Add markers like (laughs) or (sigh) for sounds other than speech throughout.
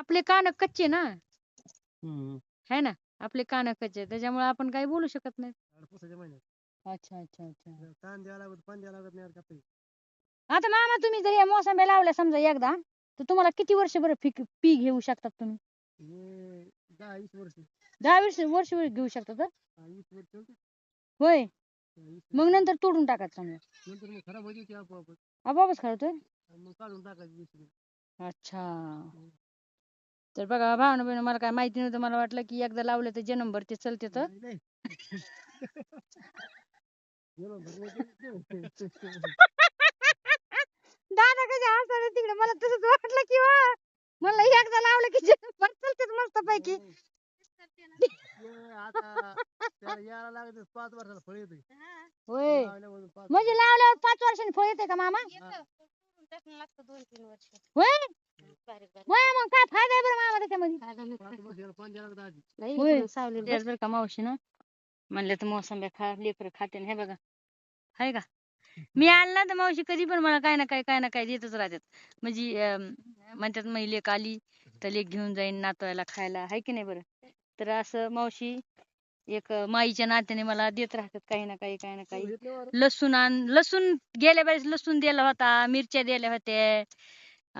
आपले कान कच्चे ना. हम्म. है ना? आपले कान कच्चे त्याच्यामुळे आपण काही बोलू शकत नाही. झाड पुसायच्या महिन्यात. अच्छा अच्छा अच्छा. जर ताण द्यावं लागत पाणी द्यावं लागत नाही यार कापडी. आता मामा तुम्ही जर या मोसंब्या लावल्या समजा एकदा तर तुम्हाला किती वर्ष बरं पीक पीक घेऊ शकतात तुम्ही? हे दहा वीस वर्ष. दहा वर्ष घेऊ? हा, वीस वर्ष होते. होय. हा, वीस मग नंतर तोडून टाकायचं समजा. वर्ष. नंतर मग खराब ती आपोआपच. खरंतोय मग काढून टाकायची वीस दिवस. अच्छा तर बघा भावना बहिण मला काय माहिती नव्हतं. मला वाटलं की एकदा लावलं तर जन्मभर ते चलते तर. दादा कसे हसतात तिकडे? मला तसंच वाटलं की वा म्हणलं एकदा लावलं की जन्मभर चलते मस्त पैकी ते आता त्याला यायला लागत पाच वर्षाला फळ येते होय. म्हणजे लावल्यावर पाच वर्षांनी फळ येते का मामा. दोन तीन वर्ष होय. होय मग काय फायदा आहे बरं त्याच्यामध्ये? होय. बरं का मावशी ना. म्हणलं तर मोसंब्या खा लेकर खाते हे बघा. हाय का? मी आले ना तर मावशी कधी पण मला काय ना काय काय ना काय देतच राहतात. म्हणजे अं, म्हणतात मग लेक आली तर लेक घेऊन जाईन नातवायला खायला. हाय की नाही बरं? तर असं मावशी एक अं, माईच्या नात्याने मला देत राहतात काही ना काही काही ना काही. लसूण आण लसूण गेल्या वेळेस लसूण दिला होता मिरच्या दिल्या होत्या.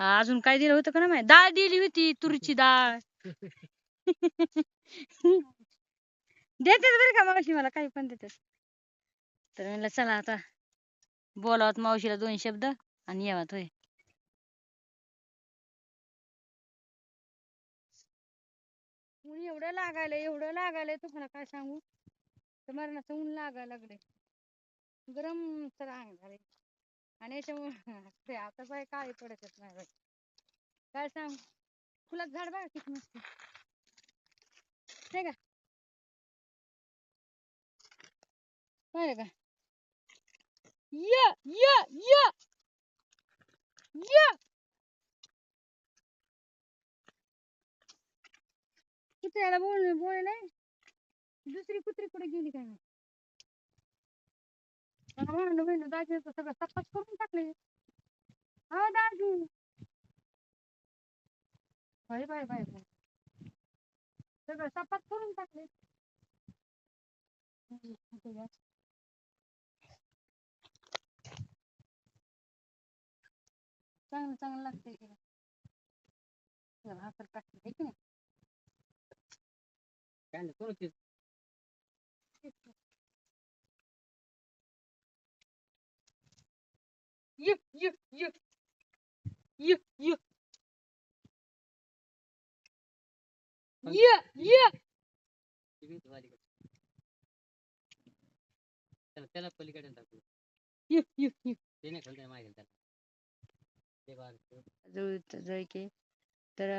अजून काय दिलं होतं का ना माहीत? डाळ दिली होती तुरीची डाळ (laughs) देतात बरं का मावशी मला काही पण देतात. तर म्हणलं चला आता बोलावत मावशीला दोन शब्द आणि यावात होय ऊन एवढं लागायला एवढं लागायला तुम्हाला काय सांगू? तर मरणाचं ऊन लागायला लागले गरम तर अंग झाले आणि याच्यामुळे (laughs) ते आता बाय काळी पडत येत नाही बाई. काय सांग? फुलात झाड बघा किती मस्त नाही का पाहिलं का? य य य कुत्र्याला बोल बोल नाही? दुसरी कुत्री कुठे गेली काय म्हणून मला तर सगळं सपाट करून. बाय बाय बाय बाय सगळं सपाट करून टाकले. चांगलं चांगलं लागतंय की. भाकर आहे की नाही? कोण ते ये ये ये. ये ये ये ये त्याला पलीकडे टाकू ये ये ये ते नाही खालतं मागे त्याला ते बघ जवळ जवळ की. तर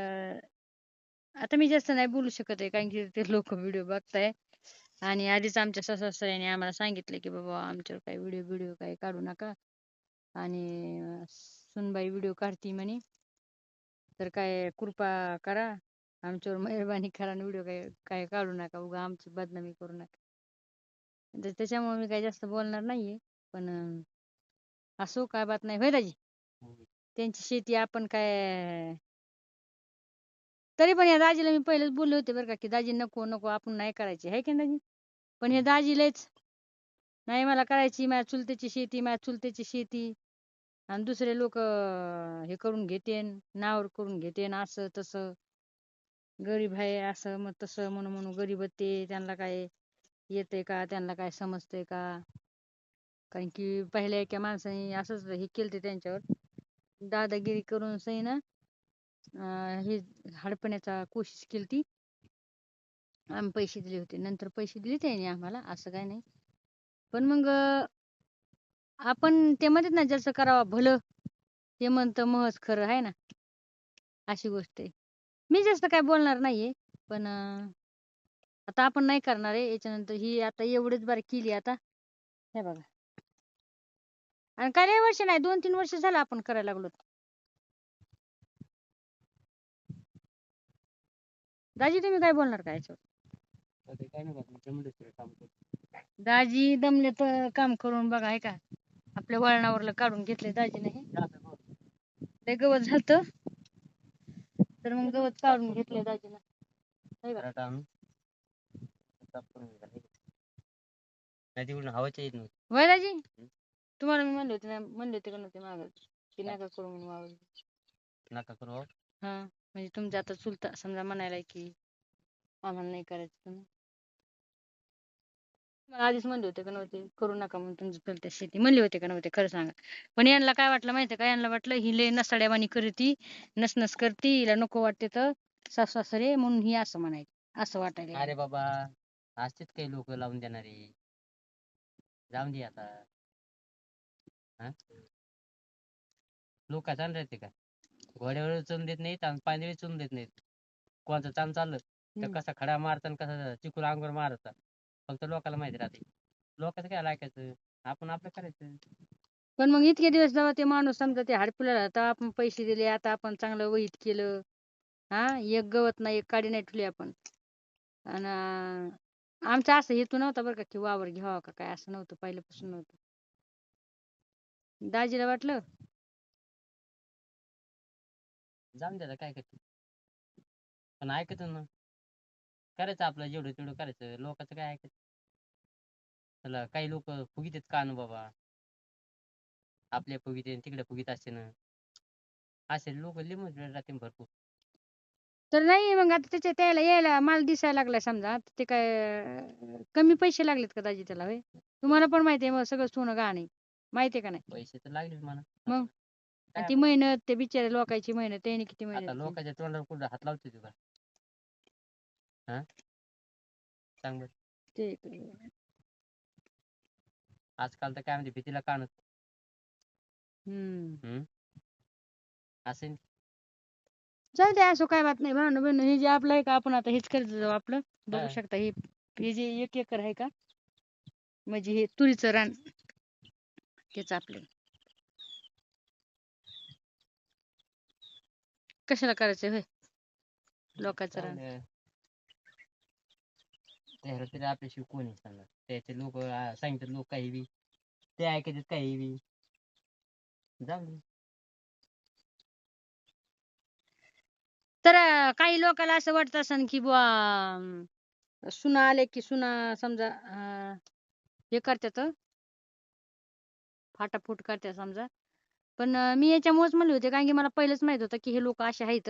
आता मी जास्त नाही बोलू शकत आहे कारण की ते लोक व्हिडिओ बघताय. आणि आधीच आमच्या सासऱ्याने आम्हाला सांगितलं की बाबा आमच्यावर काही व्हिडिओ व्हिडिओ काही काढू नका. आणि सुनबाई व्हिडिओ काढती म्हणे. तर काय कृपा करा. आमच्यावर मेहरबानी करा आणि व्हिडिओ काय काय काढू नका. उगा आमची बदनामी करू नका. तर त्याच्यामुळे मी काही जास्त बोलणार नाहीये. पण असो काय बात नाही. होय दाजी? त्यांची शेती आपण काय तरी पण या दाजीला मी पहिलेच बोलले होते बरं का की दाजी नको नको आपण नाही करायची. आहे की दाजी? पण हे दाजीलाच नाही मला करायची माझ्या चुलत्याची शेती माझ्या चुलत्याची शेती. आणि दुसरे लोक हे करून घेतेन नावर करून घेतेन असं तसं. गरीब आहे असं मग तसं म्हणून म्हणून गरीब ते त्यांना काय येतंय का त्यांना काय समजतंय का? कारण की पहिल्या एका माणसाने असंच हे केलं त्यांच्यावर. दादागिरी करून सही ना हे हडपण्याचा कोशिश केली ती आम्ही पैसे दिले होते नंतर पैसे दिले त्याने आम्हाला असं काय नाही. पण मग आपण ते म्हणतात ना जसं करावं भलं ते म्हणतं महच खरं आहे ना? अशी गोष्ट आहे. मी जास्त काय बोलणार नाहीये पण अं, आता आपण नाही करणार आहे. याच्यानंतर ही आता एवढीच बारी केली आता. हे बघा. आणि काही वर्ष नाही दोन तीन वर्ष झालं आपण करायला लागलो. दाजी तुम्ही काय बोलणार काय याच्यावर? काय दाजी दमले तर काम करून बघा आहे का? आपल्या वळणावरला काढून घेतले दाजी नाही लय गवत झालत. तर मग गवत काढून दाजीनं. घेतला, हे तिकडून हवाच्या येत नव्हती. होय दाजी? तुम्हाला मी म्हणले होते ना म्हणले होते का नव्हते माग? की नका करू म्हणून वावर नका करू हो. हा. म्हणजे तुमच्या आता चुलता समजा म्हणायला की आम्हाला नाही करायचं तर मग. मला आधीच म्हणले होते का नव्हते करू नका म्हणून तुमचं शेती. म्हणले होते का नव्हते खरं सांगा. पण यांना काय वाटलं माहितीये का? यांना वाटलं ही लय नसाड्यावानी करती नसनस करती हिला नको वाटते तर सासू सासरे म्हणून ही असं म्हणायची असं वाटायला अरे. बाबा असतेच काही लोक लावून देणारे. जाऊन दे आता. हा? लोक चांगले राहते का? घोड्यावर चलून देत नाहीत आणि पायदळी चलून देत नाहीत. कोणाचं चांद चाललं? तर हम्म. कसा खडा मारता आणि कसा चिकूल अंगावर मारायचा फक्त लोकांना माहिती राहते. लोकांचं काय ऐकायचं? आपण आपलं करायचं. पण मग इतके दिवस जेव्हा ते माणूस समजा ते हाडपुला तर आपण पैसे दिले आता आपण चांगलं वहीत केलं. हा? एक गवत नाही एक काडी नाही ठेवली आपण. आणि आमचा असं हेतू नव्हता बरं का की वावर घ्यावा का काय असं नव्हतं पहिल्यापासून नव्हतं. दाजीला वाटलं? जाऊन द्यायला काय करते पण ऐकत ना. करायचं आपलं जेवढं तेवढं करायचं. लोकांचं काय ऐकायचं? चला काही लोक फुगीत आहेत कान बाबा? आपल्या फुगीत आहे, तिकडे फुगीत असते ना. असे लोक लिमत राहते भरपूर. तर नाही मग आता त्याच्या त्याला यायला माल दिसायला लागलाय समजा. तर ते काय अं, कमी पैसे लागलेत का दाजी त्याला होय? तुम्हाला पण माहिती आहे मग सगळं सोनं गहाण आहे. माहिती आहे का नाही? पैसे तर लागलेच म्हणा मग? आणि ती मेहनत ते बिचारे लोकांची मेहनत त्याने किती आता मेहनत केली. लोकांच्या तोंडावर कुठं हात लावते तुला हा? सांग बरं. आजकाल तर काय म्हणते भीतीला कानच. हम्म. असेल जाऊ दे असं काय बात नाही. भावना बहिण हे जे आपलं आहे का आपण आता हेच करत जाऊ आपलं? बघू हा. शकता हे हे जे एक एकर आहे का? म्हणजे हे तुरीचं रान तेच आपलं कशाला करायचं होय? लोकांचं रान. चांगलं. त्याला तरी आपल्याशिवाय कोण आहे त्याचे लोक सांगितले लोक काही बी. ते ऐकायचे काही बी. जाऊ दे. तर अं, काही लोकांना असं वाटत असन की बुवा अं, सुना आले की सुना समजा अं, हे करतात फाटाफूट करतात समजा. पण अं, मी याच्यामुळेच म्हणले होते कारण की मला पहिलेच माहीत होतं की हे लोक असे आहेत.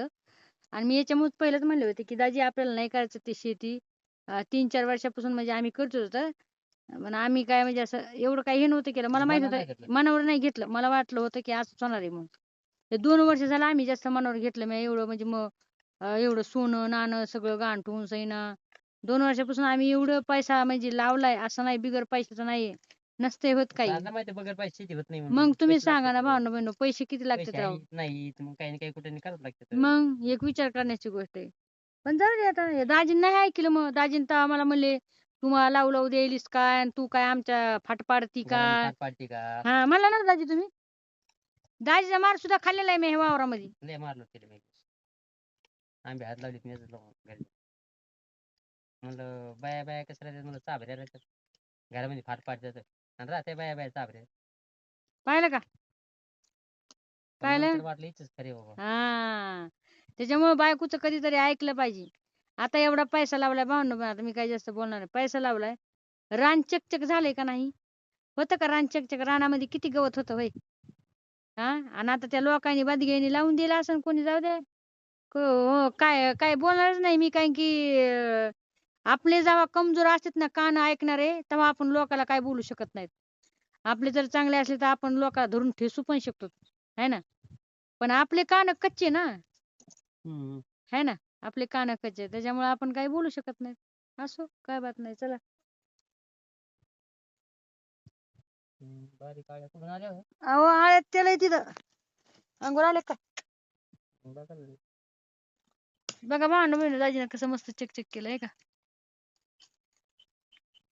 आणि मी याच्यामुळेच पहिलेच म्हणले होते की दाजी आपल्याला नाही करायचं ते शेती. तीन चार वर्षापासून म्हणजे आम्ही करत होतो. पण आम्ही काय म्हणजे असं एवढं काही हे नव्हतं केलं. मला माहीत होतं. मनावर नाही घेतलं. मला वाटलं होतं की असंच होणार आहे म्हणून हे दोन वर्ष झालं आम्ही जास्त मनावर घेतलं मी एवढं म्हणजे मग एवढं सोनं नाणं सगळं गांठून सैना. दोन वर्षापासून आम्ही एवढं पैसा म्हणजे लावलाय असं नाही. बिगर पैशाचं नाही नसते होत काही. बगर पैसे होत नाही. मग तुम्ही सांगा ना लागतात भावना बहिण पैसे किती लागतात नाही काही कुठे करावं लागतं मग एक विचार करण्याची गोष्ट आहे. पण जाऊ दे आता हे दाजीन नाही ऐकलं मग. दाजीन तर आम्हाला म्हणले तुम्हाला लावू लावू द्यायलीस काय आणि तू काय आमच्या फाट पाडती काय? का? हा म्हणला ना दाजी तुम्ही. दाजीचा मार सुद्धा खाल्लेला आहे मी हे वावरामध्ये. लय मारलं मी. आंबे हात लावले मी घरी. म्हणलं बाया बाया कसं राहतात? म्हणलं चाभऱ्या राहतात. घरामध्ये फाट पाड जातात आणि राहते बाया बाया चाभऱ्या. पाहिलं का? पाहिलं? वाटलं इथंच खरे बाबा. हा. त्याच्यामुळे बायकोचं कधीतरी ऐकलं पाहिजे. आता एवढा पैसा लावलाय भावना पण आता मी काही जास्त बोलणार नाही. पैसा लावलाय. रान चकचक झालंय का नाही? होतं का रान चकचक? रानामध्ये किती गवत होतं होय? हा? आणि आता त्या लोकांनी बदगेनी लावून दिला असं कोणी जाऊ दे हो, काय काय बोलणारच नाही मी कारण की आपले जेव्हा कमजोर असतात ना कान ऐकणारे तेव्हा आपण लोकाला काय बोलू शकत नाहीत. आपले जर चांगले असले तर आपण लोकाला धरून ठेसू पण शकतो. है ना? पण आपले कान कच्चे ना. है ना? आपले कान कच्चे त्याच्यामुळे आपण काही बोलू शकत नाही. असो काय बात नाही चला. हम्म, बारीक आळ्या कुठून आल्या हो? अहो आळ्यात त्याला तिथं. अंगोर आले का? बघा ना. भांडण बहिण दाजीनं कसं मस्त चेक चेक केलंय का?